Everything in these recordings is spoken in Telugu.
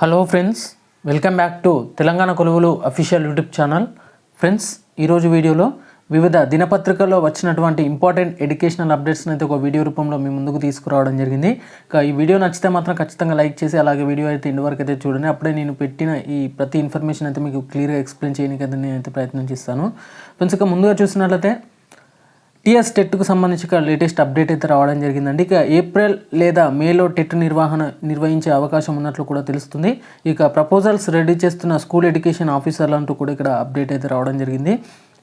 Hello friends welcome back to Telangana కొలువులు అఫీషియల్ యూట్యూబ్ ఛానల్ ఫ్రెండ్స్ ఈరోజు వీడియోలో వివిధ దినపత్రికల్లో వచ్చినటువంటి ఇంపార్టెంట్ ఎడ్యుకేషనల్ అప్డేట్స్ని అయితే ఒక వీడియో రూపంలో మీ ముందుకు తీసుకురావడం జరిగింది. ఇక ఈ వీడియో నచ్చితే మాత్రం ఖచ్చితంగా లైక్ చేసి అలాగే వీడియో అయితే ఇంటి వరకు అయితే చూడండి. అప్పుడే నేను పెట్టిన ఈ ప్రతి ఇన్ఫర్మేషన్ అయితే మీకు క్లియర్గా ఎక్స్ప్లెయిన్ చేయడానికి అయితే నేనైతే ప్రయత్నం చేస్తాను. ఫ్రెండ్స్ ఇక ముందుగా చూసినట్లయితే టీఎస్ టెట్కు సంబంధించి లేటెస్ట్ అప్డేట్ అయితే రావడం జరిగిందండి. ఇక ఏప్రిల్ లేదా మేలో టెట్ నిర్వహణ నిర్వహించే అవకాశం ఉన్నట్లు కూడా తెలుస్తుంది. ఇక ప్రపోజల్స్ రెడీ చేస్తున్న స్కూల్ ఎడ్యుకేషన్ ఆఫీసర్లు అంటూ కూడా ఇక్కడ అప్డేట్ అయితే రావడం జరిగింది.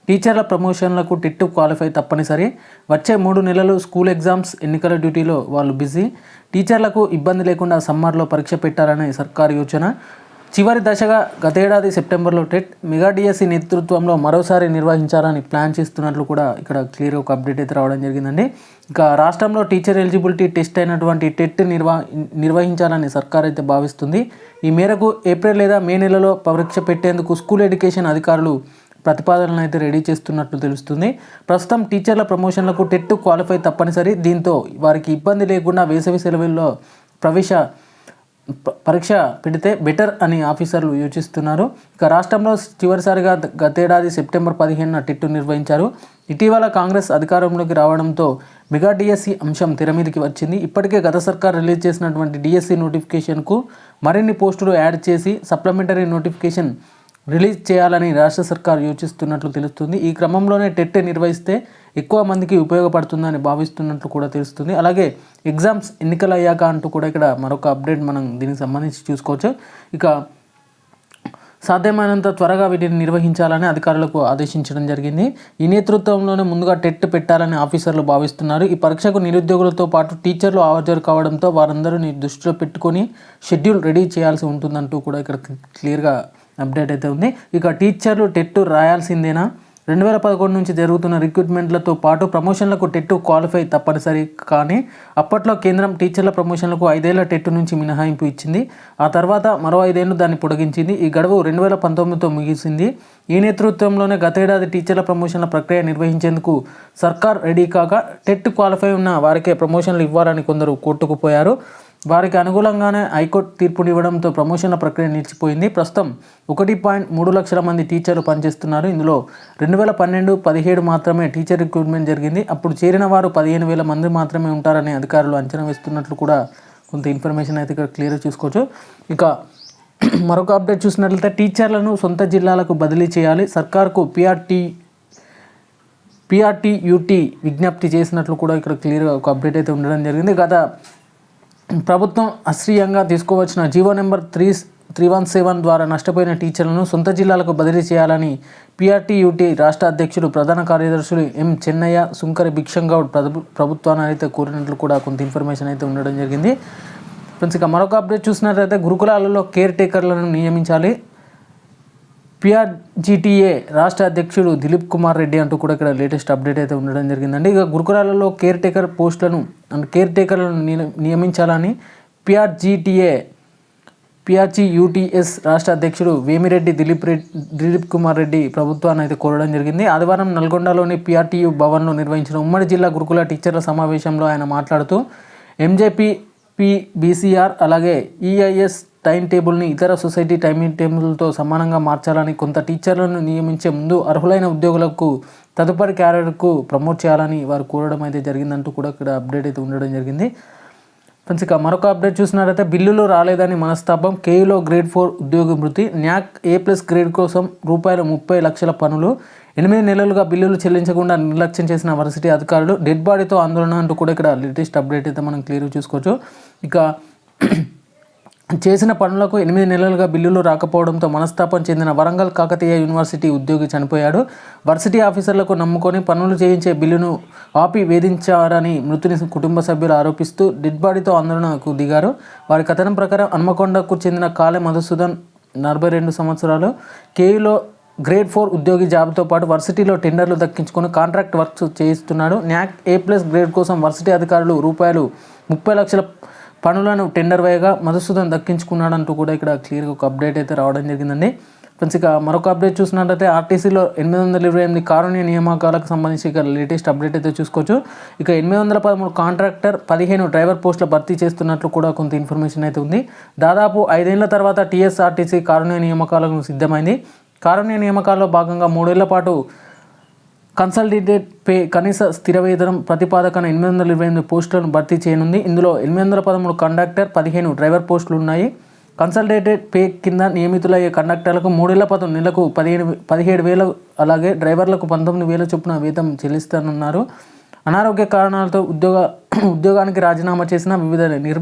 టీచర్ల ప్రమోషన్లకు టెట్ క్వాలిఫై తప్పనిసరి. వచ్చే మూడు నెలలు స్కూల్ ఎగ్జామ్స్ ఎన్నికల డ్యూటీలో వాళ్ళు బిజీ. టీచర్లకు ఇబ్బంది లేకుండా సమ్మర్లో పరీక్ష పెట్టాలనే సర్కారు యోచన. చివరి దశగా గతేడాది సెప్టెంబర్లో టెట్ మెగా డిఎస్సి నేతృత్వంలో మరోసారి నిర్వహించాలని ప్లాన్ చేస్తున్నట్లు కూడా ఇక్కడ క్లియర్ ఒక అప్డేట్ అయితే రావడం జరిగిందండి. ఇక రాష్ట్రంలో టీచర్ ఎలిజిబిలిటీ టెస్ట్ అయినటువంటి టెట్ నిర్వా నిర్వహించాలని సర్కార్ అయితే భావిస్తుంది. ఈ మేరకు ఏప్రిల్ లేదా మే నెలలో పరీక్ష పెట్టేందుకు స్కూల్ ఎడ్యుకేషన్ అధికారులు ప్రతిపాదనలు అయితే రెడీ చేస్తున్నట్లు తెలుస్తుంది. ప్రస్తుతం టీచర్ల ప్రమోషన్లకు టెట్ క్వాలిఫై తప్పనిసరి. దీంతో వారికి ఇబ్బంది లేకుండా వేసవి సెలవుల్లో ప్రవేశ పరీక్ష పెడితే బెటర్ అని ఆఫీసర్లు యోచిస్తున్నారు. ఇక రాష్ట్రంలో చివరిసారిగా గతేడాది సెప్టెంబర్ పదిహేనున టెట్టు నిర్వహించారు. ఇటీవల కాంగ్రెస్ అధికారంలోకి రావడంతో మెగా డిఎస్సి అంశం తెర మీదకి వచ్చింది. ఇప్పటికే గత సర్కార్ రిలీజ్ చేసినటువంటి డిఎస్సి నోటిఫికేషన్కు మరిన్ని పోస్టులు యాడ్ చేసి సప్లిమెంటరీ నోటిఫికేషన్ రిలీజ్ చేయాలని రాష్ట్ర సర్కార్ యోచిస్తున్నట్లు తెలుస్తుంది. ఈ క్రమంలోనే టెట్ నిర్వహిస్తే ఎక్కువ మందికి ఉపయోగపడుతుందని భావిస్తున్నట్లు కూడా తెలుస్తుంది. అలాగే ఎగ్జామ్స్ ఎన్నికలు అయ్యాక అంటూ కూడా ఇక్కడ మరొక అప్డేట్ మనం దీనికి సంబంధించి చూసుకోవచ్చు. ఇక సాధ్యమైనంత త్వరగా వీటిని నిర్వహించాలని అధికారులకు ఆదేశించడం జరిగింది. ఈ నేతృత్వంలోనే ముందుగా టెట్ పెట్టాలని ఆఫీసర్లు భావిస్తున్నారు. ఈ పరీక్షకు నిరుద్యోగులతో పాటు టీచర్లు హాజరు కావడంతో వారందరినీ దృష్టిలో పెట్టుకొని షెడ్యూల్ రెడీ చేయాల్సి ఉంటుందంటూ కూడా ఇక్కడ క్లియర్గా అప్డేట్ అయితే ఉంది. ఇక టీచర్లు టెట్ రాయాల్సిందేనా? రెండు వేల పదకొండు నుంచి జరుగుతున్న రిక్రూట్మెంట్లతో పాటు ప్రమోషన్లకు టెట్ క్వాలిఫై తప్పనిసరి. కానీ అప్పట్లో కేంద్రం టీచర్ల ప్రమోషన్లకు ఐదేళ్ళ టెట్ నుంచి మినహాయింపు ఇచ్చింది. ఆ తర్వాత మరో ఐదేళ్ళు దాన్ని పొడిగించింది. ఈ గడువు రెండు వేల పంతొమ్మిదితో ముగిసింది. ఈ నేతృత్వంలోనే గతేడాది టీచర్ల ప్రమోషన్ల ప్రక్రియ నిర్వహించేందుకు సర్కార్ రెడీ కాగా టెట్ క్వాలిఫై ఉన్న వారికే ప్రమోషన్లు ఇవ్వాలని కొందరు కోర్టుకుపోయారు వారికి అనుకూలంగానే హైకోర్టు తీర్పునివ్వడంతో ప్రమోషన్ల ప్రక్రియ నిలిచిపోయింది. ప్రస్తుతం ఒకటి పాయింట్ మూడు లక్షల మంది టీచర్లు పనిచేస్తున్నారు. ఇందులో రెండు వేల పన్నెండు పదిహేడు మాత్రమే టీచర్ రిక్రూట్మెంట్ జరిగింది. అప్పుడు చేరిన వారు పదిహేను వేల మంది మాత్రమే ఉంటారని అధికారులు అంచనా వేస్తున్నట్లు కూడా కొంత ఇన్ఫర్మేషన్ అయితే ఇక్కడ క్లియర్ చూసుకోవచ్చు. ఇక మరొక అప్డేట్ చూసినట్లయితే టీచర్లను సొంత జిల్లాలకు బదిలీ చేయాలి. సర్కార్కు పిఆర్టీ పిఆర్టీ యూటీ విజ్ఞప్తి చేసినట్లు కూడా ఇక్కడ క్లియర్గా ఒక అప్డేట్ అయితే ఉండడం జరిగింది. గత ప్రభుత్వం అశ్రీయంగా తీసుకోవచ్చిన GO number three three one seven ద్వారా నష్టపోయిన టీచర్లను సొంత జిల్లాలకు బదిలీ చేయాలని పిఆర్టీయూటీ రాష్ట్ర అధ్యక్షుడు ప్రధాన కార్యదర్శులు ఎం చెన్నయ్య సుంకరి భిక్షంగౌడ్ ప్రభు ప్రభుత్వాన్ని అయితే కోరినట్లు కూడా కొంత ఇన్ఫర్మేషన్ అయితే ఉండడం జరిగింది. ఫ్రెండ్స్ ఇక మరొక అప్డేట్ చూసినట్లయితే గురుకులాలలో కేర్ టేకర్లను నియమించాలి. పిఆర్జిటిఏ రాష్ట్ర అధ్యక్షుడు దిలీప్ కుమార్ రెడ్డి అంటూ కూడా ఇక్కడ లేటెస్ట్ అప్డేట్ అయితే ఉండడం జరిగిందండి. ఇక గురుకులాలలో కేర్ టేకర్ పోస్టులను అండ్ కేర్ టేకర్లను నియ- నియమించాలని పిఆర్జిటిఏ పిఆర్జీ యూటీఎస్ రాష్ట్ర అధ్యక్షుడు వేమిరెడ్డి దిలీప్ రెడ్డి దిలీప్ కుమార్ రెడ్డి ప్రభుత్వాన్ని అయితే కోరడం జరిగింది. ఆదివారం నల్గొండలోని పిఆర్టీయు భవన్లో నిర్వహించిన ఉమ్మడి జిల్లా గురుకుల టీచర్ల సమావేశంలో ఆయన మాట్లాడుతూ ఎంజేపీ పి బీసీఆర్ అలాగే ఈఐఎస్ టైం టేబుల్ని ఇతర సొసైటీ టైం టేబుల్తో సమానంగా మార్చాలని కొంత టీచర్లను నియమించే ముందు అర్హులైన ఉద్యోగులకు తదుపరి క్యారియర్కు ప్రమోట్ చేయాలని వారు కోరడం అయితే జరిగిందంటూ కూడా ఇక్కడ అప్డేట్ అయితే ఉండడం జరిగింది. ఫ్రెండ్స్ ఇక మరొక అప్డేట్ చూసినట్లయితే బిల్లులు రాలేదని మనస్తాపం. కేయూలో గ్రేడ్ ఫోర్ ఉద్యోగి మృతి. న్యాక్ ఏ ప్లస్ గ్రేడ్ కోసం రూపాయలు ముప్పై లక్షల పనులు ఎనిమిది నెలలుగా బిల్లులు చెల్లించకుండా నిర్లక్ష్యం చేసిన వర్సిటీ అధికారులు డెడ్ బాడీతో ఆందోళన అంటూ కూడా ఇక్కడ లేటెస్ట్ అప్డేట్ అయితే మనం క్లియర్ చూసుకోవచ్చు. ఇక చేసిన పనులకు ఎనిమిది నెలలుగా బిల్లులు రాకపోవడంతో మనస్తాపం చెందిన వరంగల్ కాకతీయ యూనివర్సిటీ ఉద్యోగి చనిపోయాడు. వర్సిటీ ఆఫీసర్లకు నమ్ముకొని పనులు చేయించే బిల్లును ఆపి వేధించారని మృతుని కుటుంబ సభ్యులు ఆరోపిస్తూ డెడ్ బాడీతో ఆందోళనకు దిగారు. వారి కథనం ప్రకారం హన్మకొండకు చెందిన కాలే మధుసూదన్ నలభై రెండు సంవత్సరాలు కేయులో గ్రేడ్ ఫోర్ ఉద్యోగి జాబ్తో పాటు వర్సిటీలో టెండర్లు దక్కించుకొని కాంట్రాక్ట్ వర్క్స్ చేయిస్తున్నాడు. న్యాక్ ఏ ప్లస్ గ్రేడ్ కోసం వర్సిటీ అధికారులు రూపాయలు ముప్పై లక్షల పనులను టెండర్ వేయగా మధుసూదన్ దక్కించుకున్నాడంటూ కూడా ఇక్కడ క్లియర్గా ఒక అప్డేట్ అయితే రావడం జరిగిందండి. ఫ్రెండ్స్ ఇక మరొక అప్డేట్ చూసినట్లయితే ఆర్టీసీలో ఎనిమిది వందల ఇరవై ఎనిమిది కారుణ్య నియామకాలకు సంబంధించి ఇక లేటెస్ట్ అప్డేట్ అయితే చూసుకోవచ్చు. ఇక ఎనిమిది వందల పదమూడు కాంట్రాక్టర్ పదిహేను డ్రైవర్ పోస్టుల భర్తీ చేస్తున్నట్లు కూడా కొంత ఇన్ఫర్మేషన్ అయితే ఉంది. దాదాపు ఐదేళ్ళ తర్వాత టీఎస్ఆర్టీసీ కారుణ్య నియామకాలకు సిద్ధమైంది. కారుణ్య నియామకాల్లో భాగంగా మూడేళ్ళ పాటు కన్సల్టేటెడ్ పే కనీస స్థిర వేతనం ప్రతిపాదకన ఎనిమిది వందల ఇరవై ఎనిమిది పోస్టులను భర్తీ చేయనుంది. ఇందులో ఎనిమిది వందల పదమూడు కండక్టర్ పదిహేను డ్రైవర్ పోస్టులు ఉన్నాయి కన్సల్టేటెడ్ పే కింద నియమితులయ్యే కండక్టర్లకు మూడేళ్ళ పదం నెలకు పదిహేను పదిహేడు వేలు అలాగే డ్రైవర్లకు పంతొమ్మిది వేల చొప్పున వేతం చెల్లిస్తానన్నారు. అనారోగ్య కారణాలతో ఉద్యోగ ఉద్యోగానికి రాజీనామా చేసిన వివిధ నిర్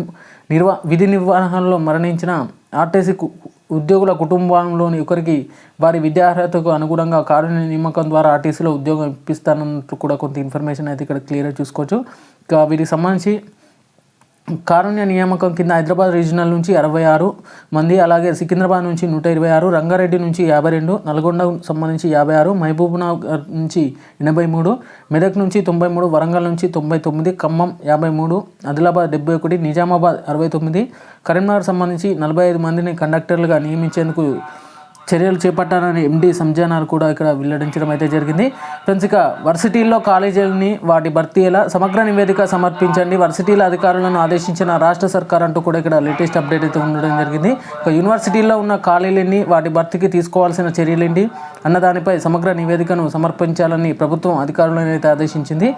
నిర్వా విధి నిర్వహణలో మరణించిన ఆర్టీసీ ఉద్యోగుల కుటుంబంలోని ఒకరికి వారి విద్యార్హతకు అనుగుణంగా కారుణ్య నియామకం ద్వారా ఆర్టీసీలో ఉద్యోగం ఇప్పిస్తానన్నట్టు కూడా కొంత ఇన్ఫర్మేషన్ అయితే ఇక్కడ క్లియర్గా చూసుకోవచ్చు. ఇంకా వీటికి సంబంధించి కారుణ్య నియామకం కింద హైదరాబాద్ రీజనల్ నుంచి అరవై ఆరు మంది అలాగే సికింద్రాబాద్ నుంచి నూట ఇరవై ఆరు రంగారెడ్డి నుంచి యాభై రెండు నల్గొండ సంబంధించి యాభై ఆరు మహబూబ్నగర్ నుంచి ఎనభై మూడు మెదక్ నుంచి తొంభై మూడు వరంగల్ నుంచి తొంభై తొమ్మిది ఖమ్మం యాభై మూడు ఆదిలాబాద్ డెబ్బై ఒకటి నిజామాబాద్ అరవై తొమ్మిది కరీంనగర్ సంబంధించి నలభై ఐదు మందిని కండక్టర్లుగా నియమించేందుకు చర్యలు చేపట్టాలని ఎండి సంజానార్ కూడా ఇక్కడ వెల్లడించడం అయితే జరిగింది. ఫ్రెండ్స్ ఇక వర్సిటీల్లో కాలేజీలని వాటి భర్తీ ఎలా? సమగ్ర నివేదిక సమర్పించండి. వర్సిటీల అధికారులను ఆదేశించిన రాష్ట్ర సర్కార్ అంటూ కూడా ఇక్కడ లేటెస్ట్ అప్డేట్ అయితే ఉండడం జరిగింది. ఇక యూనివర్సిటీల్లో ఉన్న ఖాళీలన్నీ వాటి భర్తీకి తీసుకోవాల్సిన చర్యలేంటి? అన్న దానిపై సమగ్ర నివేదికను సమర్పించాలని ప్రభుత్వం అధికారులను అయితే ఆదేశించింది.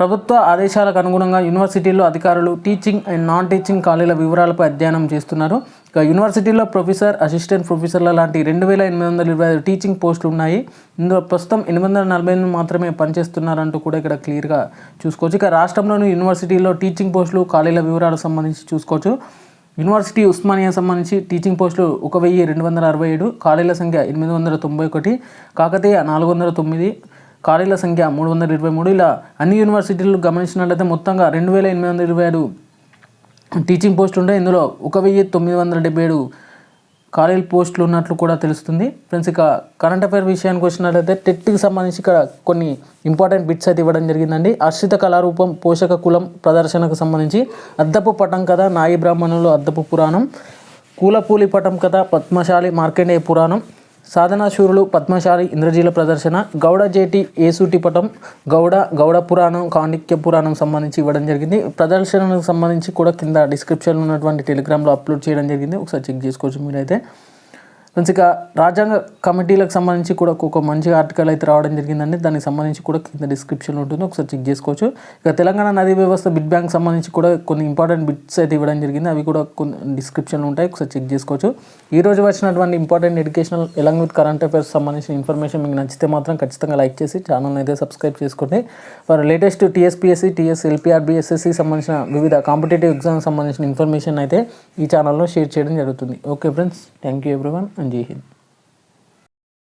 ప్రభుత్వ ఆదేశాలకు అనుగుణంగా యూనివర్సిటీల్లో అధికారులు టీచింగ్ అండ్ నాన్ టీచింగ్ ఖాళీల వివరాలపై అధ్యయనం చేస్తున్నారు. ఇక యూనివర్సిటీలో ప్రొఫెసర్ అసిస్టెంట్ ప్రొఫెసర్ల లాంటి రెండు వేల ఎనిమిది వందల ఇరవై ఐదు టీచింగ్ పోస్టులు ఉన్నాయి. ఇందులో ప్రస్తుతం ఎనిమిది వందల నలభై ఎనిమిది మాత్రమే పనిచేస్తున్నారంటూ కూడా ఇక్కడ క్లియర్గా చూసుకోవచ్చు. ఇక రాష్ట్రంలోని యూనివర్సిటీలో టీచింగ్ పోస్టులు ఖాళీల వివరాలకు సంబంధించి చూసుకోవచ్చు. యూనివర్సిటీ ఉస్మానియా సంబంధించి టీచింగ్ పోస్టులు ఒక వెయ్యి రెండు వందల అరవై ఏడు ఖాళీల సంఖ్య ఎనిమిది వందల తొంభై ఒకటి కాకతీయ నాలుగు వందల తొమ్మిది ఖాళీల సంఖ్య మూడు వందల ఇరవై మూడు. ఇలా అన్ని యూనివర్సిటీలు గమనించినట్లయితే మొత్తంగా రెండు వేల ఎనిమిది వందల ఇరవై ఏడు టీచింగ్ పోస్టులు ఉంటాయి ఇందులో ఒక వెయ్యి తొమ్మిది వందల డెబ్బై ఏడు ఖాళీల పోస్టులు ఉన్నట్లు కూడా తెలుస్తుంది. ఫ్రెండ్స్ ఇక కరెంట్ అఫైర్ విషయానికి వచ్చినట్లయితే టెట్కి సంబంధించి ఇక్కడ కొన్ని ఇంపార్టెంట్ బిట్స్ అయితే ఇవ్వడం జరిగిందండి. అర్షిత కళారూపం పోషక కులం ప్రదర్శనకు సంబంధించి అద్దపు పటం కథ నాయి బ్రాహ్మణులు అద్దపు పురాణం కూలపూలి పటం కథ పద్మశాలి మార్కండేయ పురాణం సాధనాశూరులు పద్మశాలి ఇంద్రజీల ప్రదర్శన గౌడ జేటి ఏసుటి పటం గౌడ గౌడ పురాణం కాండిక్య పురాణం సంబంధించి ఇవ్వడం జరిగింది. ప్రదర్శనకు సంబంధించి కూడా కింద డిస్క్రిప్షన్లో ఉన్నటువంటి టెలిగ్రామ్లో అప్లోడ్ చేయడం జరిగింది. ఒకసారి చెక్ చేసుకోవచ్చు మీరైతే. ఫ్రెండ్స్ ఇక రాజ్యాంగ కమిటీలకు సంబంధించి కూడా ఒక మంచి ఆర్టికల్ అయితే రావడం జరిగిందండి. దానికి సంబంధించి కూడా కింద డిస్క్రిప్షన్లో ఉంటుంది. ఒకసారి చెక్ చేసుకోవచ్చు. ఇక తెలంగాణ నదీ వ్యవస్థ బిడ్ బ్యాంక్ సంబంధించి కూడా కొన్ని ఇంపార్టెంట్ బిట్స్ అయితే ఇవ్వడం జరిగింది. అవి కూడా కొన్ని డిస్క్రిప్షన్లో ఉంటాయి. ఒకసారి చెక్ చేసుకోవచ్చు. ఈ రోజు వచ్చినటువంటి important educational along with current affairs సంబంధించిన ఇన్ఫర్మేషన్ మీకు నచ్చితే మాత్రం ఖచ్చితంగా లైక్ చేసి ఛానల్ అయితే సబ్స్క్రైబ్ చేసుకోండి. For latest TSPSC TS LPRBSSC సంబంధించిన వివిధ కాంపిటేటివ్ ఎగ్జామ్స్ సంబంధించిన ఇన్ఫర్మేషన్ అయితే ఈ ఛానల్లో షేర్ చేయడం జరుగుతుంది. Okay friends thank you everyone Jai Hind